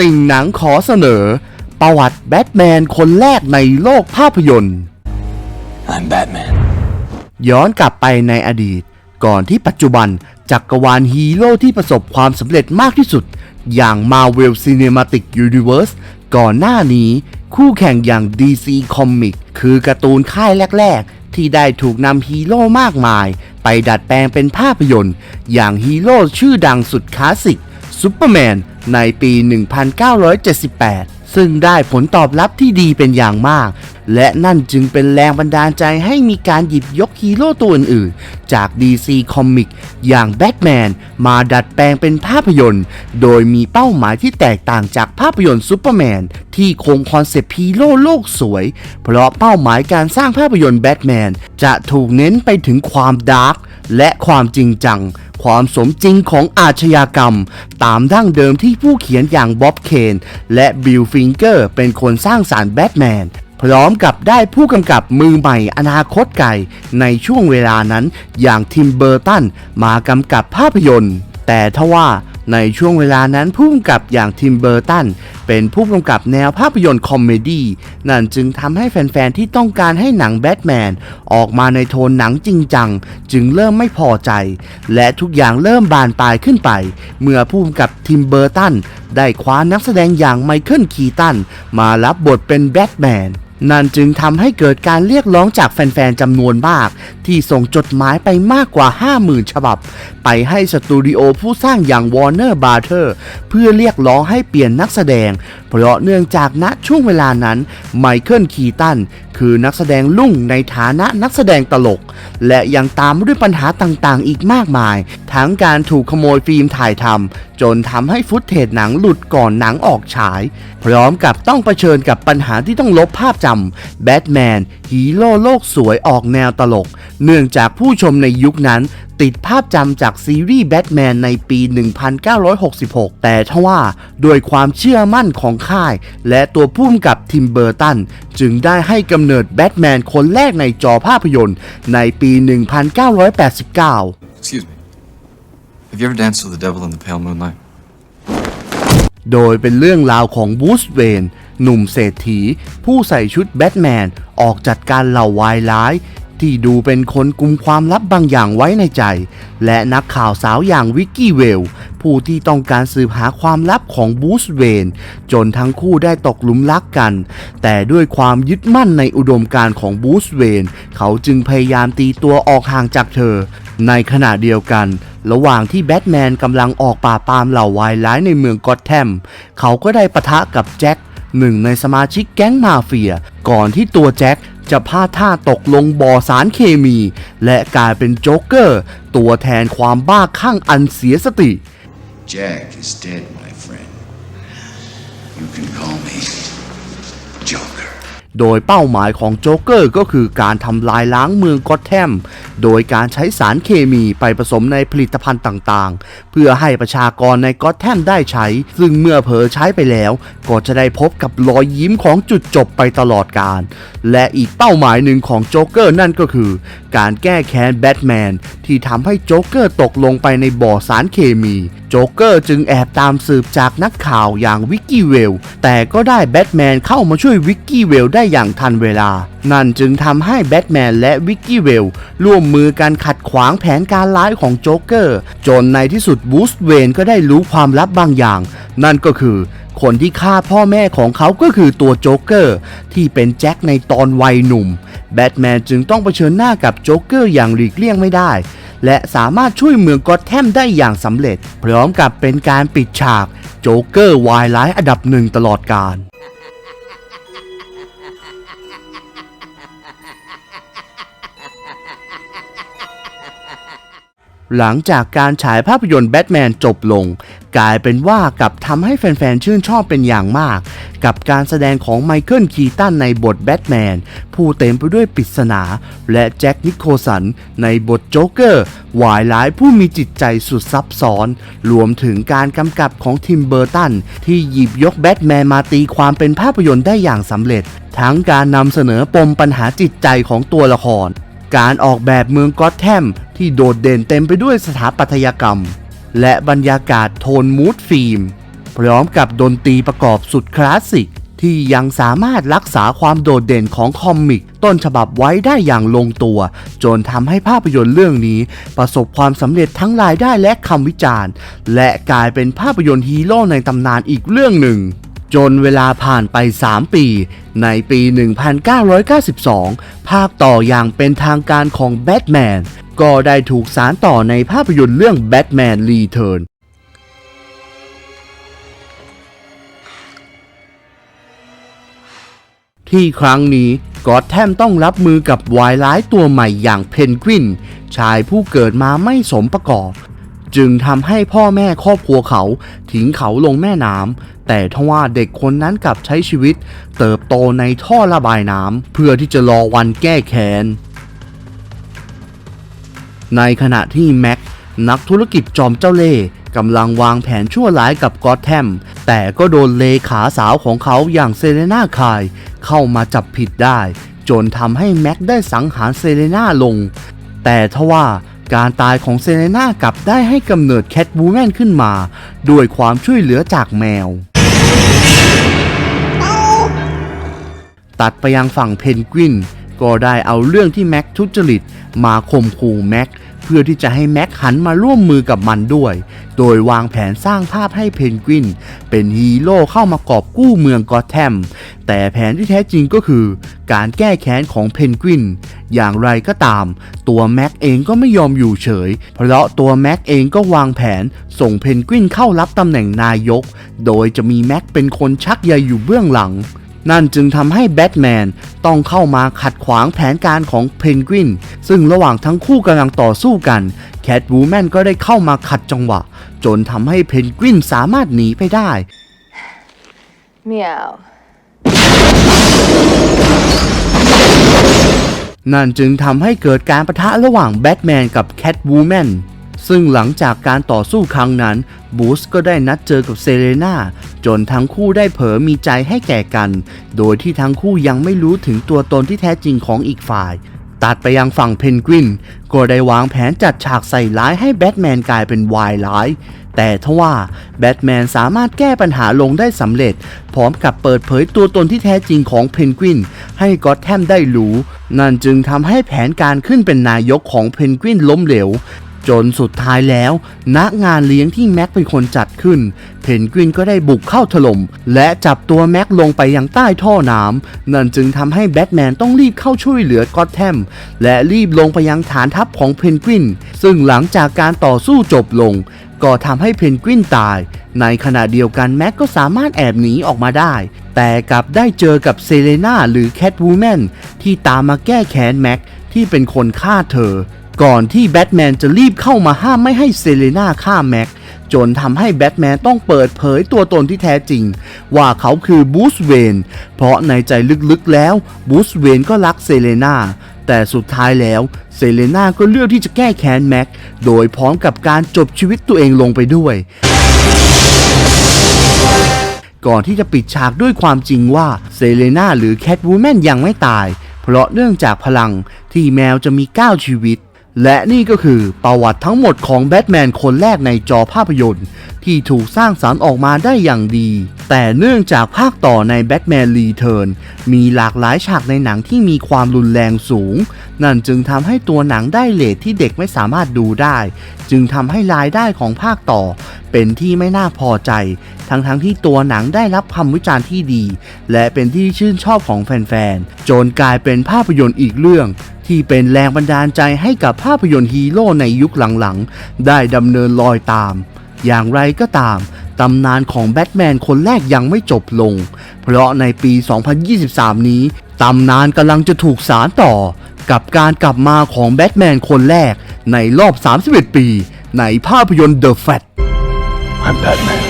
ติ่งหนังขอเสนอ ประวัติแบทแมนคนแรกในโลกภาพยนตร์ I'm Batman. ย้อนกลับไปในอดีต ก่อนที่ปัจจุบันจักรวาลฮีโร่ที่ประสบความสำเร็จมากที่สุด อย่าง Marvel Cinematic Universe ก่อนหน้านี้ คู่แข่งอย่าง DC Comics คือการ์ตูนค่ายแรก ๆ ที่ได้ถูกนำฮีโร่มากมาย ไปดัดแปลงเป็นภาพยนตร์ อย่างฮีโร่ชื่อดังสุดคลาสสิก ซูเปอร์แมนในปี 1978 ซึ่งได้ผลตอบรับที่ดีเป็นอย่างมาก และนั่นจึงเป็นแรงบันดาลใจให้มีการหยิบยกฮีโร่ตัวอื่นๆ จาก DC Comic อย่างแบทแมนมาดัดแปลงเป็นภาพยนตร์ โดยมีเป้าหมายที่แตกต่างจากภาพยนตร์ซูเปอร์แมนที่คงคอนเซปต์ฮีโร่โลกสวย เพราะเป้าหมายการสร้างภาพยนตร์แบทแมนจะถูกเน้นไปถึงความดาร์ก และความจริงจัง ความสมจริงของอาชญากรรม ตามดั้งเดิมที่ผู้เขียนอย่างบ๊อบเคนและบิลฟิงเกอร์เป็นคนสร้างสารแบทแมนพร้อมกับได้ผู้กำกับมือใหม่อนาคตไกลในช่วงเวลานั้นอย่างทิมเบอร์ตันมากำกับภาพยนตร์ แต่ทว่า ในช่วงเวลานั้นผู้กำกับอย่างทิมเบอร์ตันเป็นผู้กำกับแนวภาพยนตร์คอมเมดี้นั่นจึงทำให้แฟนๆ ที่ต้องการให้หนังแบทแมนออกมาในโทนหนังจริงจัง จึงเริ่มไม่พอใจ และทุกอย่างเริ่มบานปลายขึ้นไป เมื่อผู้กำกับทิมเบอร์ตันได้คว้านักแสดงอย่างไมเคิลคีตันมารับบทเป็นแบทแมน นั่นจึงทำให้เกิดการเรียกร้องจากแฟนๆจำนวนมาก ที่ส่งจดหมายไปมากกว่า 50,000 ฉบับ ไปให้สตูดิโอผู้สร้างอย่าง Warner b r o t h e r เพื่อเรียกร้องให้เปลี่ยนนักแสดง เพราะเนื่องจากณช่วงเวลานั้นไมเคิลคีตันคือนักแสดงลุ่งในฐานะนักแสดงตลก และยังตามด้วยปัญหาต่างๆ อีกมากมาย ทั้งการถูกขโมยฟิล์มถ่ายทำจนทำให้ฟุตเทจหนังหลุดก่อนหนังออกฉาย พร้อมกับต้องเผชิญกับปัญหาที่ต้องลบภาพจาำแบทแมนฮีโร่โลกสวยออกแนวตลก เนื่องจากผู้ชมในยุคนั้นติดภาพจำจากซีรีส์แบทแมนในปี 1966 แต่ทว่าด้วยความเชื่อมั่นของค่าย และตัวผู้กำกับทิมเบอร์ตัน จึงได้ให้กำเนิดแบทแมนคนแรกในจอภาพยนตร์ในปี 1989 Excuse me. Have you ever danced with the devil in the pale moonlight? โดยเป็นเรื่องราวของบูสเวน หนุ่มเศรษฐี ผู้ใส่ชุดแบทแมน ออกจัดการเหล่าวายร้าย ที่ดูเป็นคนกุมความลับบางอย่างไว้ในใจ และนักข่าวสาวอย่างวิกกี้เวล ผู้ที่ต้องการสืบหาความลับของบูสเวน จนทั้งคู่ได้ตกหลุมรักกัน แต่ด้วยความยึดมั่นในอุดมการณ์ของบูสเวน เขาจึงพยายามตีตัวออกห่างจากเธอ ในขณะเดียวกันระหว่างที่แบทแมนกำลังออกป่าปามเหล่าวายร้ายในเมืองกอตแทม เขาก็ได้ปะทะกับแจ็ค หนึ่งในสมาชิกแก๊งมาเฟีย ก่อนที่ตัวแจ็คจะพลาดท่าตกลงบ่อสารเคมี และกลายเป็นโจ๊กเกอร์ ตัวแทนความบ้าคลั่งอันเสียสติ Jack is dead, my friend. You can call me Joker. โดยเป้าหมายของโจ๊กเกอร์ก็คือการทำลายล้างเมืองกอตแทมโดยการใช้สารเคมีไปผสมในผลิตภัณฑ์ต่างๆ เพื่อให้ประชากรในกอตแทมได้ใช้ ซึ่งเมื่อเผลอใช้ไปแล้ว ก็จะได้พบกับรอยยิ้มของจุดจบไปตลอดการ และอีกเป้าหมายหนึ่งของโจ๊กเกอร์นั่นก็คือ การแก้แค้นแบทแมนที่ทำให้โจ๊กเกอร์ตกลงไปในบ่อสารเคมีโจ๊กเกอร์จึงแอบตามสืบจากนักข่าวอย่างวิกกี้เวล แต่ก็ได้แบทแมนเข้ามาช่วยวิกกี้เวลได้อย่างทันเวลา นั่นจึงทำให้แบทแมนและวิกกี้เวลร่วมมือกันขัดขวางแผนการร้ายของโจ๊กเกอร์ จนในที่สุดบูสเวนก็ได้รู้ความลับบางอย่าง นั่นก็คือคนที่ฆ่าพ่อแม่ของเขาก็คือตัวโจ๊กเกอร์ ที่เป็นแจ็คในตอนวัยหนุ่ม แบทแมนจึงต้องเผชิญหน้ากับโจ๊กเกอร์อย่างหลีกเลี่ยงไม่ได้ และสามารถช่วยเมืองกอตแทมได้อย่างสำเร็จ พร้อมกับเป็นการปิดฉาก โจ๊กเกอร์วายร้ายอันดับหนึ่งตลอดกาล หลังจากการฉายภาพยนตร์แบทแมนจบลง กลายเป็นว่ากับทำให้แฟนๆ ชื่นชอบเป็นอย่างมาก กับการแสดงของไมเคิลคีตันในบทแบทแมนผู้เต็มไปด้วยปริศนา และแจ็คนิโคสันในบทโจ๊กเกอร์วายร้ายผู้มีจิตใจสุดซับซ้อน รวมถึงการกำกับของทิมเบอร์ตัน ที่หยิบยกแบทแมนมาตีความเป็นภาพยนตร์ได้อย่างสำเร็จ ทั้งการนำเสนอปมปัญหาจิตใจของตัวละคร การออกแบบเมืองกอตแทมที่โดดเด่นเต็มไปด้วยสถาปัตยกรรม และบรรยากาศโทนมูดฟิล์ม พร้อมกับดนตรีประกอบสุดคลาสสิก ที่ยังสามารถรักษาความโดดเด่นของคอมิก ต้นฉบับไว้ได้อย่างลงตัว จนทำให้ภาพยนตร์เรื่องนี้ ประสบความสำเร็จทั้งรายได้และคำวิจารณ์ และกลายเป็นภาพยนตร์ฮีโร่ในตำนานอีกเรื่องหนึ่ง จนเวลาผ่านไป 3 ปี ในปี 1992 ภาคต่ออย่างเป็นทางการของแบทแมนก็ได้ถูกสารต่อในภาพยนตร์เรื่องแบทแมนรีเทิร์นที่ครั้งนี้กอตแทมต้องรับมือกับวายร้ายตัวใหม่อย่างเพนกวิน ชายผู้เกิดมาไม่สมประกอบ จึงทำให้พ่อแม่ครอบครัวเขาทิ้งเขาลงแม่น้ำแต่ทว่าเด็กคนนั้นกลับใช้ชีวิต เติบโตในท่อระบายน้ำเพื่อที่จะรอวันแก้แค้นในขณะที่แม็กนักธุรกิจจอมเจ้าเล่ห์กำลังวางแผนชั่วร้ายกับกอตแทม แต่ก็โดนเลขาสาวของเขาอย่างเซเลนาคาย เข้ามาจับผิดได้ จนทำให้แม็กได้สังหารเซเลนาลง แต่ทว่า การตายของเซเลนากลับได้ให้กำเนิดแคทบูแมนขึ้นมาด้วยความช่วยเหลือจากแมว ตัดไปยังฝั่งเพนกวิน ก็ได้เอาเรื่องที่แม็กทุจริตมาข่มขู่แม็กเพื่อที่จะให้แม็กหันมาร่วมมือกับมันด้วย โดยวางแผนสร้างภาพให้เพนกวิน เป็นฮีโร่เข้ามากอบกู้เมืองกอตแทม แต่แผนที่แท้จริงก็คือ การแก้แค้นของเพนกวิน อย่างไรก็ตาม ตัวแม็กเองก็ไม่ยอมอยู่เฉย เพราะตัวแม็กเองก็วางแผนส่งเพนกวินเข้ารับตำแหน่งนายก โดยจะมีแม็กเป็นคนชักใยอยู่เบื้องหลัง นั่นจึงทำให้แบทแมนต้องเข้ามาขัดขวางแผนการของเพนกวิน ซึ่งระหว่างทั้งคู่กำลังต่อสู้กัน แคทวูแมนก็ได้เข้ามาขัดจังหวะ จนทำให้เพนกวินสามารถหนีไปได้ Meow. นั่นจึงทำให้เกิดการประทะระหว่างแบทแมนกับแคทวูแมนซึ่งหลังจากการต่อสู้ครั้งนั้นบูสก็ได้นัดเจอกับเซเลนา จนทั้งคู่ได้เผลอมีใจให้แก่กัน โดยที่ทั้งคู่ยังไม่รู้ถึงตัวตนที่แท้จริงของอีกฝ่าย ตัดไปยังฝั่งเพนกวิน ก็ได้วางแผนจัดฉากใส่ร้ายให้แบทแมนกลายเป็นวายร้าย แต่ทว่าแบทแมนสามารถแก้ปัญหาลงได้สำเร็จ พร้อมกับเปิดเผยตัวตนที่แท้จริงของเพนกวิน ให้ก็อตแทมได้รู้ นั่นจึงทำให้แผนการขึ้นเป็นนายกของเพนกวินล้มเหลว จนสุดท้ายแล้วณงานเลี้ยงที่แม็กเป็นคนจัดขึ้น เพนกวินก็ได้บุกเข้าถล่ม และจับตัวแม็กลงไปยังใต้ท่อน้ำนั่นจึงทำให้แบทแมนต้องรีบเข้าช่วยเหลือก็อตแทมและรีบลงไปยังฐานทัพของเพนกวิน ซึ่งหลังจากการต่อสู้จบลง ก็ทำให้เพนกวินตาย ในขณะเดียวกันแม็กก็สามารถแอบหนีออกมาได้ แต่กลับได้เจอกับเซเลนาหรือแคทวูแมนที่ตามมาแก้แค้นแม็กที่เป็นคนฆ่าเธอ ก่อนที่แบทแมนจะรีบเข้ามาห้ามไม่ให้เซเลนาฆ่าแม็กจนทำให้แบทแมนต้องเปิดเผยตัวตนที่แท้จริง ว่าเขาคือบูสเวนเพราะในใจลึกๆแล้วบูสเวนก็รักเซเลนาแต่สุดท้ายแล้วเซเลนาก็เลือกที่จะแก้แค้นแม็กโดยพร้อมกับการจบชีวิตตัวเองลงไปด้วยก่อนที่จะปิดฉากด้วยความจริงว่าเซเลนาหรือแคทวูแมนยังไม่ตาย เพราะเนื่องจากพลังที่แมวจะมี 9 ชีวิต และนี่ก็คือประวัติทั้งหมดของแบทแมนคนแรกในจอภาพยนตร์ ที่ถูกสร้างสรรค์ออกมาได้อย่างดี แต่เนื่องจากภาคต่อในแบทแมนรีเทิร์นมีหลากหลายฉากในหนังที่มีความรุนแรงสูง นั่นจึงทำให้ตัวหนังได้เลทที่เด็กไม่สามารถดูได้ จึงทำให้รายได้ของภาคต่อ เป็นที่ไม่น่าพอใจ ทั้งๆทที่ตัวหนังได้รับคำวิจารณ์ที่ดี และเป็นที่ชื่นชอบของแฟนๆจนกลายเป็นภาพยนตร์อีกเรื่องที่เป็นแรงบันดาลใจให้กับภาพยนตร์ฮีโร่ในยุคหลังๆ ได้ดำเนินรอยตาม อย่างไรก็ตาม ตำนานของแบทแมนคนแรกยังไม่จบลง เพราะในปี 2023 นี้ ตำนานกำลังจะถูกสารต่อ กับการกลับมาของแบทแมนคนแรกในรอบ 31 ปี ในภาพยนตร์ The Fat I'm Batman.